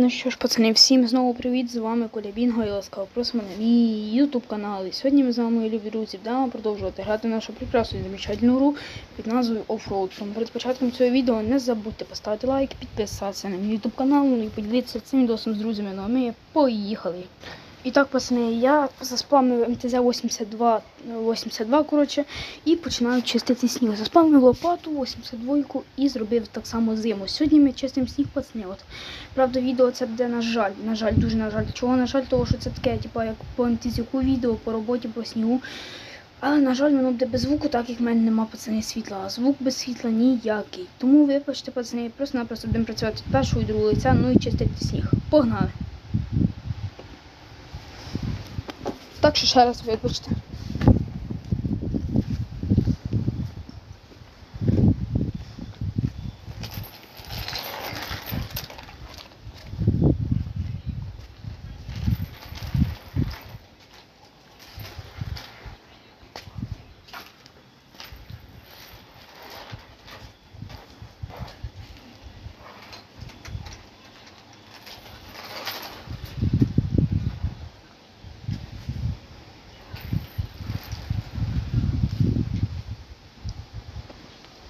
Ну що ж, пацани, всім знову привіт! З вами Коля Бінго і ласкаво просимо на мій ютуб канал. І сьогодні ми з вами, мої любі друзі, будемо продовжувати грати нашу прекрасну і замечательну гру під назвою Offroad. Тому перед початком цього відео не забудьте поставити лайк, підписатися на мій ютуб канал ну і поділитися цим відосом з друзями. Ну а ми поїхали. І так, пацани, я заспамив МТЗ 82, 82 коротше, і починаю чистити сніг. Заспамив лопату 82 і зробив так само зиму. Сьогодні ми чистимо сніг, пацани. От. Правда, відео це буде, на жаль, на жаль, дуже на жаль. Чого на жаль, того що це таке, типу, як по МТЗку відео, по роботі, по снігу. Але, на жаль, воно буде без звуку, так як в мене нема пацани світла. А звук без світла ніякий. Тому вибачте, пацани, просто-напросто будемо працювати з першого і другого лиця, ну і чистити сніг. Погнали! Так що ще раз вибачте.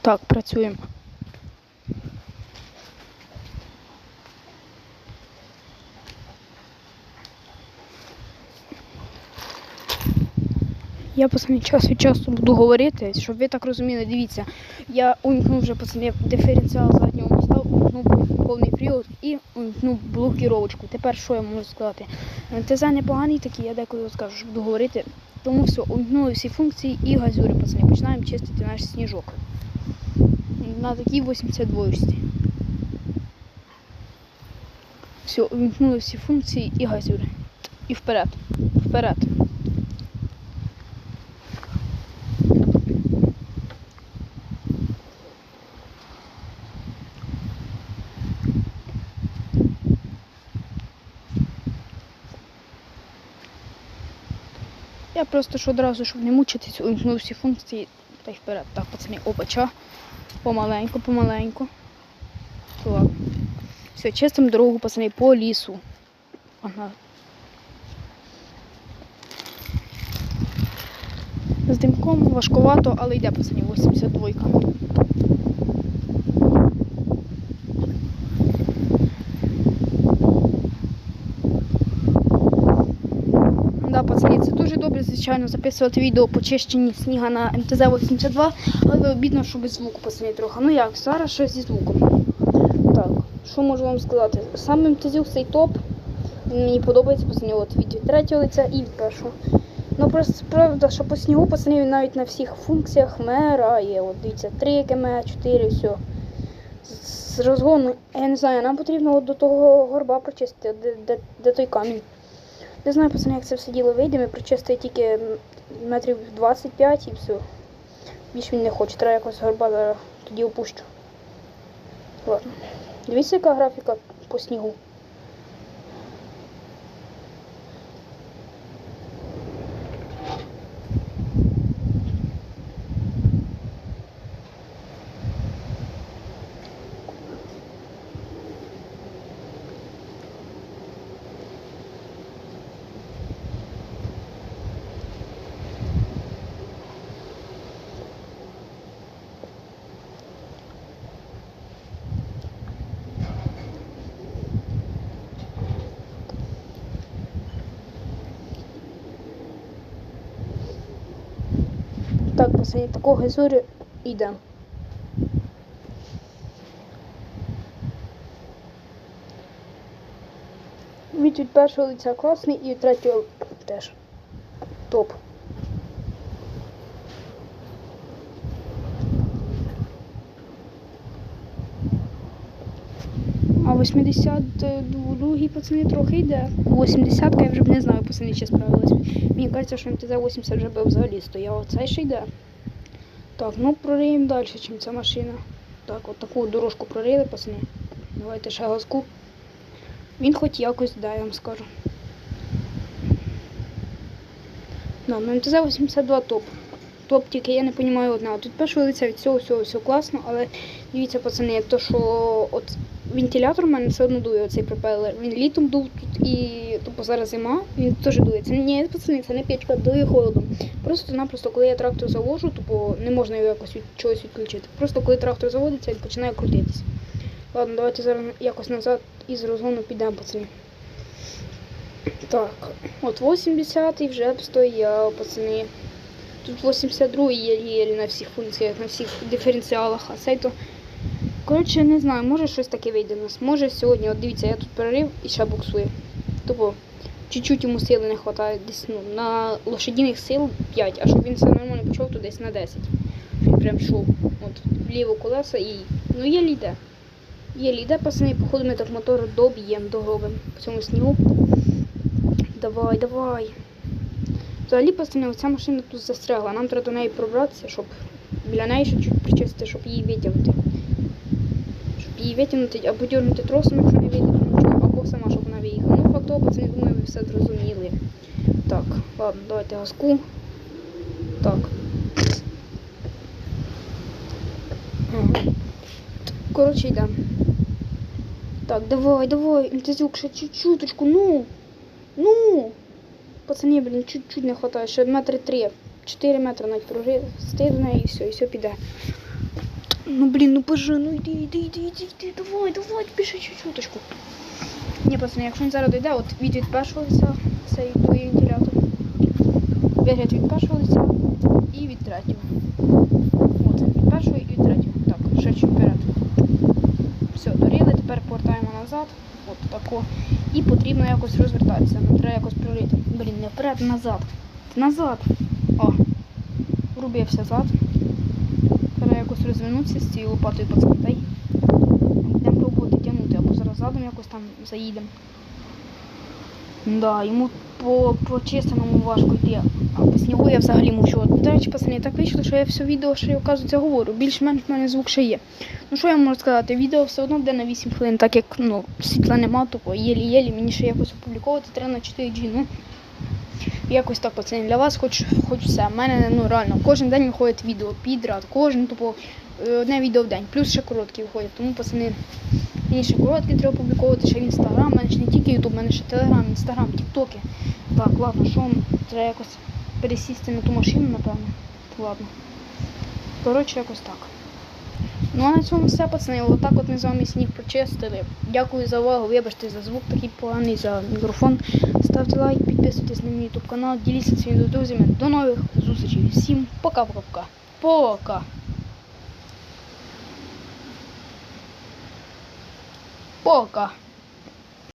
Так, працюємо. Я пацани час від часу буду говорити, щоб ви так розуміли, дивіться, я увімкнув вже пацани диференціал заднього моста, увімкнув повний привод і увімкнув блокіровочку. Тепер що я можу сказати? ТЗ непоганий такий, я деколи скажу, що буду говорити. Тому все, увімкнули всі функції і газюри, пацани, починаємо чистити наш сніжок на такій 82 сті Все, увімкнули всі функції і газюри. І вперед. Вперед. Я просто ж одразу, щоб не мучитись, увімкнув всі функції та й вперед. Так, пацани, опача. Помаленьку, помаленьку. Так. Все, чистимо дорогу, пацани, по лісу. Ага. З димком важкувато, але йде, пацани, 82. Да, пацани, добре, звичайно, записувати відео по чищенні сніга на МТЗ-82, але обідно, що без звуку, пацани, трохи. Ну як, зараз щось зі звуком. Так, що можу вам сказати? Сам МТЗ цей топ. Мені подобається, пацани, от від третього лиця і від першого. Ну просто правда, що по снігу, пацани, він навіть на всіх функціях мирає. От дивіться, 3 км, 4, все. З розгону, я не знаю, нам потрібно от до того горба прочистити, де, де, де той камінь. Не знаю, пацани, як це все діло вийде. Ми прочистили тільки метрів 25 і все. Більше він не хоче. Треба якось горба зараз тоді опущу. Ладно. Дивіться, яка графіка по снігу. Так, пацани, такого зорю йде. Від від першого лиця класний і від третього теж. Топ. А 82 пацани трохи йде. 80 я вже б не знаю, пацани чи справилась. Мені кажеться, що МТЗ 80 вже би взагалі стояв. Цей ще йде. Так, ну прориємо далі, ніж ця машина. Так, от таку дорожку прорили, пацани. Давайте ще газку. Він хоч якось да, я вам скажу. Да, ну МТЗ 82 топ. Топ тільки я не розумію одне. Тут першого лиця від цього всього все класно, але дивіться, пацани, як то, що от вентилятор у мене все одно дує оцей пропелер. Він літом дув тут і тупо зараз зима, він теж дує. Це ні, пацани, це не печка, дує холодом. Просто-напросто, коли я трактор завожу, тупо не можна його якось від чогось відключити. Просто коли трактор заводиться, він починає крутитись. Ладно, давайте зараз якось назад із розгону підемо, пацани. Так, от 80 вже стояв, пацани. Тут 82 є на всіх функціях, на всіх диференціалах, а цей то. Коротше, не знаю, може щось таке вийде у нас. Може сьогодні, от дивіться, я тут перерив і ще буксує. Тобто, чуть-чуть йому сили не вистачає десь ну, на лошадіних сил 5, а щоб він все нормально почав, то десь на 10. Він прям йшов. От, вліво колеса і. Ну є ліде. Є ліде, пацани, походу ми так мотор доб'ємо, доробимо по цьому снігу. Давай, давай. Взагалі, пацани, ця машина тут застрягла. Нам треба до неї пробратися, щоб біля неї ще чуть причистити, щоб її витягнути. Її витягнути або дернути тросом, якщо не вийде, нічого, або сама, щоб вона виїхала. Ну, факт того, пацани, думаю, ви все зрозуміли. Так, ладно, давайте газку. Так. Коротше, йдемо. Так, давай, давай, інтезюк, ще чуть-чуточку, ну. Ну. Пацани, блін, чуть-чуть не вистачає, ще метри три. 4 метри навіть прожив, стей і все, і все піде. Ну блін, ну боже, ну йди, йди, йди, йди, йди, давай, давай, більше чуть-чуточку. Ні, пацани, якщо він зараз дойде, от від першого цей той вентилятор. Вигляд від першого лиця і від третього. От, від першого і від третього. Так, ще вперед. Все, доріли, тепер повертаємо назад. От тако. І потрібно якось розвертатися. Нам треба якось прорити. Блін, не вперед, назад. Назад. О. Врубився зад. Розвернутися з цією лопатою пацан. Та й йдемо пробувати тягнути, або зараз задом якось там заїдемо. Да, йому по, по чистому важко йти. А по снігу я взагалі. От, До речі, пацани, так вийшло, що я все відео, я оказується, говорю. Більш-менш в мене звук ще є. Ну що я можу сказати? Відео все одно буде на 8 хвилин, так як ну, світла нема, тупо єлі-єлі, мені ще якось опубліковувати треба на 4G. Ну, якось так, пацани, для вас хоч, хоч все. У мене ну реально кожен день виходить відео підряд, кожен тупо е, одне відео в день, плюс ще короткі виходять. Тому, пацани, мені ще короткі треба публіковувати, ще в інстаграм, мене ж не тільки ютуб, мене ще телеграм, інстаграм, тіктоки. Так, ладно, що треба якось пересісти на ту машину, напевно. Ладно. Коротше, якось так. Ну а на цьому все, пацани. Отак от ми з вами сніг прочистили. Дякую за увагу. Вибачте за звук такий поганий, за мікрофон. Ставте лайк, підписуйтесь на мій ютуб канал, діліться своїми друзями. До нових зустрічей. Всім пока-пока. Пока. Пока.